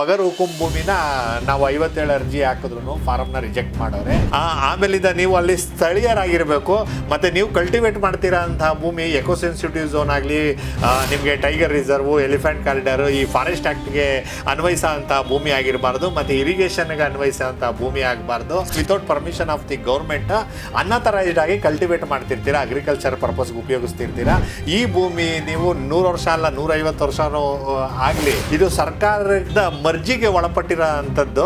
ಬಗರ್ ಹುಕುಂ ಭೂಮಿನ ನಾವು ಐವತ್ತೇಳು ಅರ್ಜಿ ಹಾಕಿದ್ರು ಫಾರಮ್ನ ರಿಜೆಕ್ಟ್ ಮಾಡೋರೆ. ಆಮೇಲಿಂದ ನೀವು ಅಲ್ಲಿ ಸ್ಥಳೀಯರಾಗಿರಬೇಕು, ಮತ್ತೆ ನೀವು ಕಲ್ಟಿವೇಟ್ ಮಾಡ್ತೀರಾ ಭೂಮಿ ಎಕೋ ಸೆನ್ಸಿಟಿವ್ ಝೋನ್ ಆಗಲಿ ನಿಮಗೆ ಟೈಗರ್ ರಿಸರ್ವು ಎಲಿಫೆಂಟ್ ಕಾರಿಡಾರ್ ಈ ಫಾರೆಸ್ಟ್ ಆ್ಯಕ್ಟ್ಗೆ ಅನ್ವಯಿಸೋ ಭೂಮಿ ಆಗಿರಬಾರ್ದು, ಮತ್ತೆ ಇರಿಗೇಷನ್ಗೆ ಅನ್ವಯಿಸೋ ಭೂಮಿ ಆಗಬಾರ್ದು. Without permission of the government unauthorised ಆಗಿ ಕಲ್ಟಿವೇಟ್ ಮಾಡ್ತಿರ್ತೀರಾ ಅಗ್ರಿಕಲ್ಚರ್ ಪರ್ಪಸ್ಗೆ ಉಪಯೋಗಿಸ್ತಿರ್ತೀರಾ. ಈ ಭೂಮಿ ನೀವು ನೂರು ವರ್ಷ ಅಲ್ಲ, ನೂರೈವತ್ತು ವರ್ಷನೂ ಆಗಲಿ. ಇದು ಸರ್ಕಾರದ ಮರ್ಜಿಗೆ ಒಳಪಟ್ಟಿರೋ ಅಂಥದ್ದು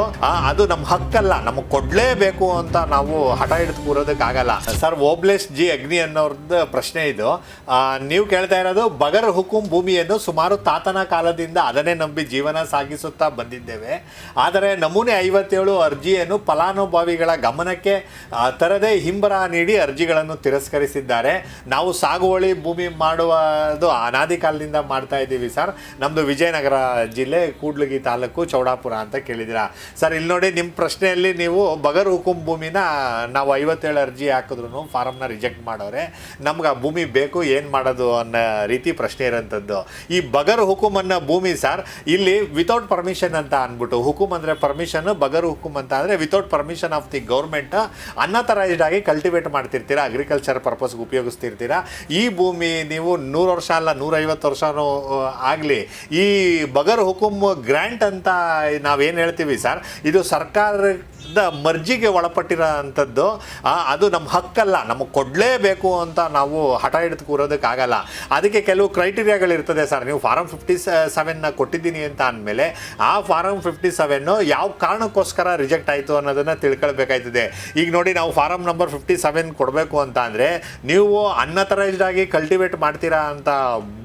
ಅದು ನಮ್ಮ ಹಕ್ಕಲ್ಲ, ನಮಗೆ ಕೊಡಲೇಬೇಕು ಅಂತ ನಾವು ಹಠ ಹಿಡಿದು ಕೂರೋದಕ್ಕಾಗಲ್ಲ. ಸರ್ ಓಬ್ಲೇಶ್ ಜಿ ಅಗ್ನಿ ಅನ್ನೋರ್ದು ಪ್ರಶ್ನೆ ಇದು. ನೀವು ಕೇಳ್ತಾ ಇರೋದು ಬಗರ್ ಹುಕುಂ ಭೂಮಿಯನ್ನು ಸುಮಾರು ತಾತನ ಕಾಲದಿಂದ ಅದನ್ನೇ ನಂಬಿ ಜೀವನ ಸಾಗಿಸುತ್ತಾ ಬಂದಿದ್ದೇವೆ. ಆದರೆ ನಮೂನೆ ಐವತ್ತೇಳು ಅರ್ಜಿಯನ್ನು ಫಲಾನುಭವಿಗಳ ಗಮನಕ್ಕೆ ತರದೇ ಹಿಂಬರ ನೀಡಿ ಅರ್ಜಿಗಳನ್ನು ತಿರಸ್ಕರಿಸಿದ್ದಾರೆ. ನಾವು ಸಾಗುವಳಿ ಭೂಮಿ ಮಾಡುವುದು ಅನಾದಿ ಕಾಲದಿಂದ ಮಾಡ್ತಾ ಇದ್ದೀವಿ ಸರ್. ನಮ್ಮದು ವಿಜಯನಗರ ಜಿಲ್ಲೆ ಕೂಡ್ಲಗಿ ತಾಲೂಕು ಚೌಡಾಪುರ ಅಂತ ಕೇಳಿದ್ದೀರಾ? ಸರ್, ಇಲ್ಲಿ ನೋಡಿ ನಿಮ್ಮ ಪ್ರಶ್ನೆಯಲ್ಲಿ ನೀವು ಬಗರ್ ಹುಕುಂ ಭೂಮಿನ ನಾವು ಐವತ್ತೇಳು ಅರ್ಜಿ ಹಾಕಿದ್ರು ಫಾರಮ್ನ ರಿಜೆಕ್ಟ್ ಮಾಡೋರೆ. ನಮ್ಗೆ ಆ ಭೂಮಿ ಬೇಕು, ಏನು ಮಾಡೋದು ಅನ್ನೋ ರೀತಿ ಪ್ರಶ್ನೆ ಇರೋಂಥದ್ದು. ಈ ಬಗರ್ ಹುಕುಂ ಅನ್ನೋ ಭೂಮಿ ಸರ್, ಇಲ್ಲಿ ವಿತೌಟ್ ಪರ್ಮಿಷನ್ ಅಂತ ಅಂದ್ಬಿಟ್ಟು ಹುಕುಂ ಅಂದರೆ ಪರ್ಮಿಷನ್ ಬಗರ್ ಹುಕುಂ ಅಂತ ಅಂದರೆ without permission of the government unauthorised ಆಗಿ ಕಲ್ಟಿವೇಟ್ ಮಾಡ್ತಿರ್ತೀರಾ ಅಗ್ರಿಕಲ್ಚರ್ ಪರ್ಪಸ್ಗೆ ಉಪಯೋಗಿಸ್ತಿರ್ತೀರಾ. ಈ ಭೂಮಿ ನೀವು ನೂರು ವರ್ಷ ಅಲ್ಲ, ನೂರೈವತ್ತು ವರ್ಷನೂ ಆಗಲಿ, ಈ ಬಗರ್ ಹುಕುಂ ಗ್ರ್ಯಾಂಟ್ ಅಂತ ನಾವೇನು ಹೇಳ್ತೀವಿ ಸರ್ ಇದು ಸರ್ಕಾರದ ಮರ್ಜಿಗೆ ಒಳಪಟ್ಟಿರೋ ಅದು ನಮ್ಮ ಹಕ್ಕಲ್ಲ, ನಮಗೆ ಕೊಡಲೇಬೇಕು ಅಂತ ನಾವು ಹಠ ಹಿಡಿದು ಕೂರೋದಕ್ಕಾಗಲ್ಲ. ಅದಕ್ಕೆ ಕೆಲವು ಕ್ರೈಟೀರಿಯಾಗಳಿರ್ತದೆ ಸರ್. ನೀವು ಫಾರಮ್ ಫಿಫ್ಟಿ ಸೆವೆನ್ನ ಕೊಟ್ಟಿದ್ದೀನಿ ಅಂತ ಅಂದಮೇಲೆ, ಆ ಫಾರಮ್ ಫಿಫ್ಟಿ ಸೆವೆನ್ನು ಯಾವ ಕಾರಣಕ್ಕೋಸ್ಕರ ರಿಜೆಕ್ಟ್ ಆಯಿತು ಅನ್ನೋದನ್ನು ತಿಳ್ಕೊಳ್ಬೇಕಾಯ್ತದೆ. ಈಗ ನೋಡಿ, ನಾವು ಫಾರಮ್ ನಂಬರ್ ಫಿಫ್ಟಿ ಸೆವೆನ್ ಕೊಡಬೇಕು ಅಂತ ಅಂದರೆ, ನೀವು ಅನ್ಅಥರೈಸ್ಡ್ ಆಗಿ ಕಲ್ಟಿವೇಟ್ ಮಾಡ್ತೀರಾ ಅಂತ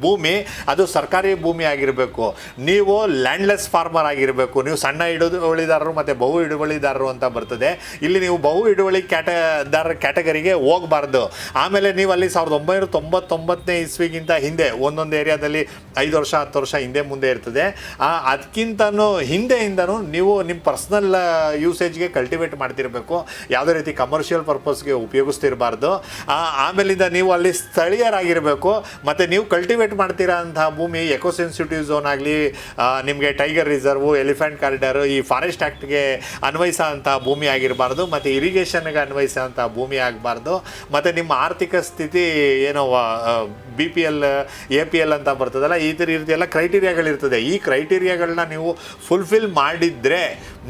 ಭೂಮಿ, ಅದು ಸರ್ಕಾರಿ ಭೂಮಿ ಆಗಿರಬೇಕು. ನೀವು ಲ್ಯಾಂಡ್ಲೆಸ್ ಫಾರ್ಮರ್ ಆಗಿರಬೇಕು. ನೀವು ಸಣ್ಣ ಹಿಡುವಳಿದಾರರು ಮತ್ತು ಬಹು ಹಿಡುವಳಿದಾರರು ಅಂತ ಬರ್ತದೆ. ಇಲ್ಲಿ ನೀವು ಬಹು ಹಿಡುವಳಿ ಕ್ಯಾಟದಾರ ಕ್ಯಾಟಗರಿಗೆ ಹೋಗಬಾರ್ದು. ಆಮೇಲೆ ನೀವು ಅಲ್ಲಿ ಸಾವಿರದ ಒಂಬೈನೂರ ತೊಂಬತ್ತೊಂಬತ್ತನೇ ಇಸ್ವಿಗಿಂತ ಹಿಂದೆ, ಒಂದೊಂದು ಏರಿಯಾದಲ್ಲಿ ಐದು ವರ್ಷ, ಹತ್ತು ವರ್ಷ ಹಿಂದೆ ಮುಂದೆ ಇರ್ತದೆ. ಅದಕ್ಕಿಂತನೂ ಹಿಂದೆಯಿಂದನೂ ನೀವು ನಿಮ್ಮ ಪರ್ಸ್ನಲ್ ಯೂಸೇಜ್ಗೆ ಕಲ್ಟಿವೇಟ್ ಮಾಡ್ತಿರಬೇಕು. ಯಾವುದೇ ರೀತಿ ಕಮರ್ಷಿಯಲ್ ಪರ್ಪಸ್ಗೆ ಉಪಯೋಗಿಸ್ತಿರಬಾರ್ದು. ಆಮೇಲಿಂದ ನೀವು ಅಲ್ಲಿ ಸ್ಥಳೀಯರಾಗಿರಬೇಕು. ಮತ್ತು ನೀವು ಕಲ್ಟಿವೇಟ್ ಮಾಡ್ತೀರಾ ಅಂತಹ ಭೂಮಿ, ಎಕೋಸೆನ್ಸಿಟಿವ್ ಝೋನ್ ಆಗಲಿ ನಿಮಗೆ ಟೈಗರ್ ರಿಸರ್ವು, ಎಲಿಫೆಂಟ್ ಕಾರಿಡಾರು, ಈ ಫಾರೆಸ್ಟ್ ಆ್ಯಕ್ಟ್ಗೆ ಅನ್ವಯಿಸೋ ಅಂಥ ಭೂಮಿ ಆಗಿರಬಾರ್ದು, ಮತ್ತು ಇರಿಗೇಷನ್ಗೆ ಅನ್ವಯಿಸಿದಂಥ ಭೂಮಿ ಆಗಬಾರ್ದು, ಮತ್ತು ನಿಮ್ಮ ಆರ್ಥಿಕ ಸ್ಥಿತಿ ಏನೋ B P L A P L ಅಂತ ಬರ್ತದಲ್ಲ, ಈ ಥರ ರೀತಿ ಎಲ್ಲ ಕ್ರೈಟೀರಿಯಾಗಳಿರ್ತದೆ ಈ ಕ್ರೈಟೀರಿಯಾಗಳನ್ನ ನೀವು ಫುಲ್ಫಿಲ್ ಮಾಡಿದರೆ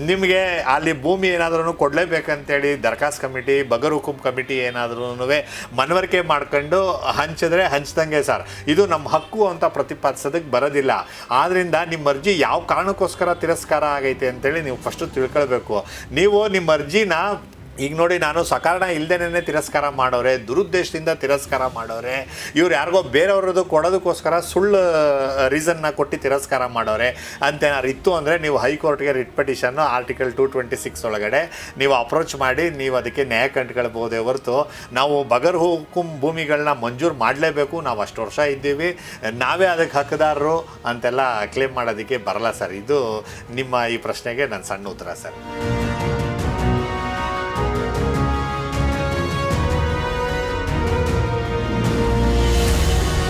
ನಿಮಗೆ ಅಲ್ಲಿ ಭೂಮಿ ಏನಾದ್ರೂ ಕೊಡಲೇಬೇಕಂತೇಳಿ ದರ್ಖಾಸ್ ಕಮಿಟಿ, ಬಗರ್ ಹುಕುಂ ಕಮಿಟಿ ಏನಾದ್ರೂ ಮನವರಿಕೆ ಮಾಡ್ಕೊಂಡು ಹಂಚಿದ್ರೆ ಹಂಚ್ದಂಗೆ ಸರ್. ಇದು ನಮ್ಮ ಹಕ್ಕು ಅಂತ ಪ್ರತಿಪಾದಿಸೋದಕ್ಕೆ ಬರೋದಿಲ್ಲ. ಆದ್ದರಿಂದ ನಿಮ್ಮ ಅರ್ಜಿ ಯಾವ ಕಾರಣಕ್ಕೋಸ್ಕರ ತಿರಸ್ಕಾರ ಆಗೈತೆ ಅಂತೇಳಿ ನೀವು ಫಸ್ಟು ತಿಳ್ಕೊಳ್ಬೇಕು. ನೀವು ನಿಮ್ಮ ಅರ್ಜಿನ ಈಗ ನೋಡಿ, ನಾನು ಸಕಾರಣ ಇಲ್ಲದೇನೆ ತಿರಸ್ಕಾರ ಮಾಡೋರೆ, ದುರುದ್ದೇಶದಿಂದ ತಿರಸ್ಕಾರ ಮಾಡೋರೆ, ಇವ್ರು ಯಾರಿಗೋ ಬೇರೆಯವ್ರದ್ದು ಕೊಡೋದಕ್ಕೋಸ್ಕರ ಸುಳ್ಳು ರೀಸನ್ನ ಕೊಟ್ಟು ತಿರಸ್ಕಾರ ಮಾಡೋರೆ ಅಂತೇನಾರು ಇತ್ತು ಅಂದರೆ ನೀವು ಹೈಕೋರ್ಟ್ಗೆ ರಿಟ್ ಪಟಿಷನ್ನು ಆರ್ಟಿಕಲ್ ಟು ಟ್ವೆಂಟಿ ಸಿಕ್ಸ್ ಒಳಗಡೆ ನೀವು ಅಪ್ರೋಚ್ ಮಾಡಿ, ನೀವು ಅದಕ್ಕೆ ನ್ಯಾಯ ಕಂಡುಕೊಳ್ಬೋದೇ ಹೊರತು ನಾವು ಬಗರ್ ಹುಕುಂ ಭೂಮಿಗಳನ್ನ ಮಂಜೂರು ಮಾಡಲೇಬೇಕು, ನಾವು ಅಷ್ಟು ವರ್ಷ ಇದ್ದೀವಿ, ನಾವೇ ಅದಕ್ಕೆ ಹಕ್ಕದಾರರು ಅಂತೆಲ್ಲ ಕ್ಲೇಮ್ ಮಾಡೋದಕ್ಕೆ ಬರಲ್ಲ ಸರ್. ಇದು ನಿಮ್ಮ ಈ ಪ್ರಶ್ನೆಗೆ ನನ್ನ ಸಣ್ಣ ಉತ್ತರ ಸರ್.